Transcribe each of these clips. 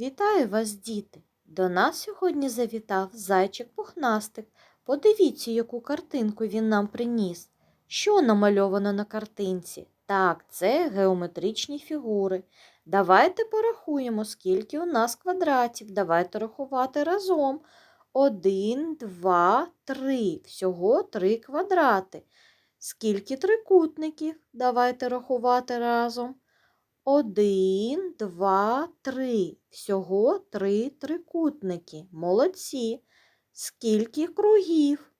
Вітаю вас, діти! До нас сьогодні завітав зайчик-пухнастик. Подивіться, яку картинку він нам приніс. Що намальовано на картинці? Так, це геометричні фігури. Давайте порахуємо, скільки у нас квадратів. Давайте рахувати разом. Один, два, три. Всього три квадрати. Скільки трикутників? Давайте рахувати разом. Один, два, три. Всього три трикутники. Молодці. Скільки кругів?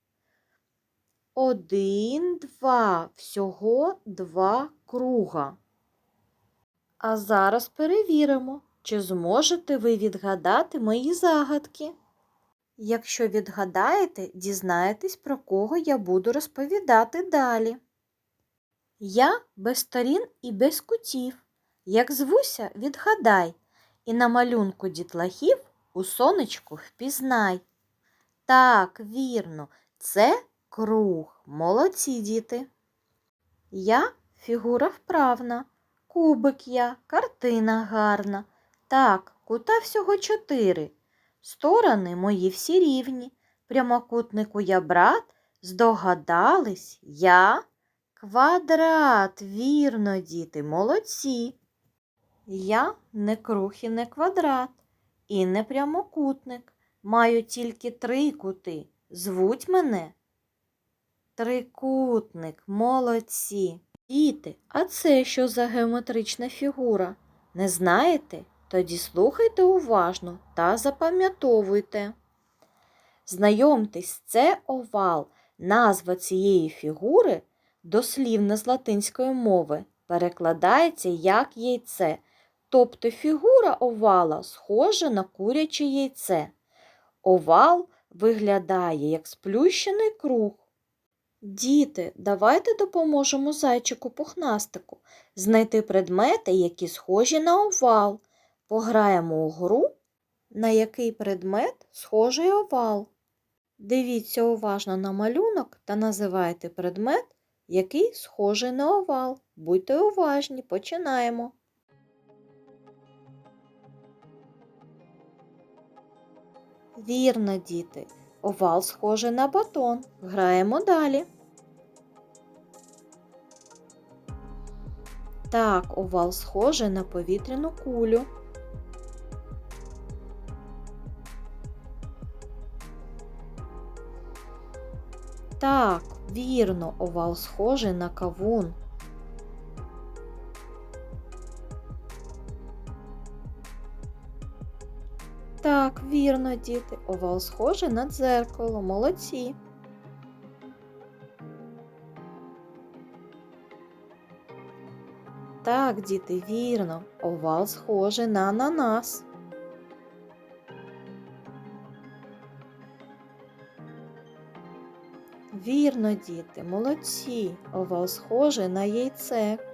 Один, два. Всього два круга. А зараз перевіримо, чи зможете ви відгадати мої загадки. Якщо відгадаєте, дізнаєтесь, про кого я буду розповідати далі. Я без сторін і без кутів. Як звуся, відгадай, і на малюнку дітлахів у сонечку впізнай. Так, вірно, це круг. Молодці діти. Я фігура вправна, кубик я, картина гарна. Так, кута всього чотири. Сторони мої всі рівні. Прямокутнику я брат, здогадались я. Квадрат, вірно, діти, молодці. Я не круг і не квадрат, і не прямокутник. Маю тільки три кути. Звуть мене трикутник, молодці. Діти, а це що за геометрична фігура? Не знаєте? Тоді слухайте уважно та запам'ятовуйте. Знайомтесь, це овал. Назва цієї фігури дослівно з латинської мови перекладається як яйце. Тобто фігура овала схожа на куряче яйце. Овал виглядає як сплющений круг. Діти, давайте допоможемо зайчику пухнастику знайти предмети, які схожі на овал. Пограємо у гру, на який предмет схожий овал. Дивіться уважно на малюнок та називайте предмет, який схожий на овал. Будьте уважні, починаємо. Вірно, діти. Овал схожий на батон. Граємо далі. Так, овал схожий на повітряну кулю. Так, вірно, овал схожий на кавун. Так, вірно, діти, овал схожий на дзеркало, молодці. Так, діти, вірно, овал схожий на ананас. Вірно, діти, молодці, овал схожий на яйце.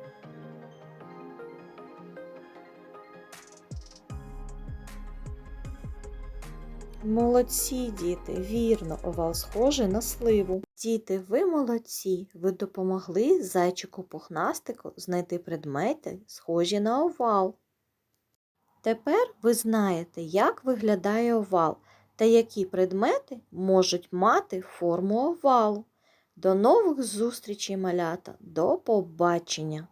Молодці, діти, вірно, овал схожий на сливу. Діти, ви молодці, ви допомогли зайчику пухнастику знайти предмети, схожі на овал. Тепер ви знаєте, як виглядає овал та які предмети можуть мати форму овалу. До нових зустрічей, малята, до побачення!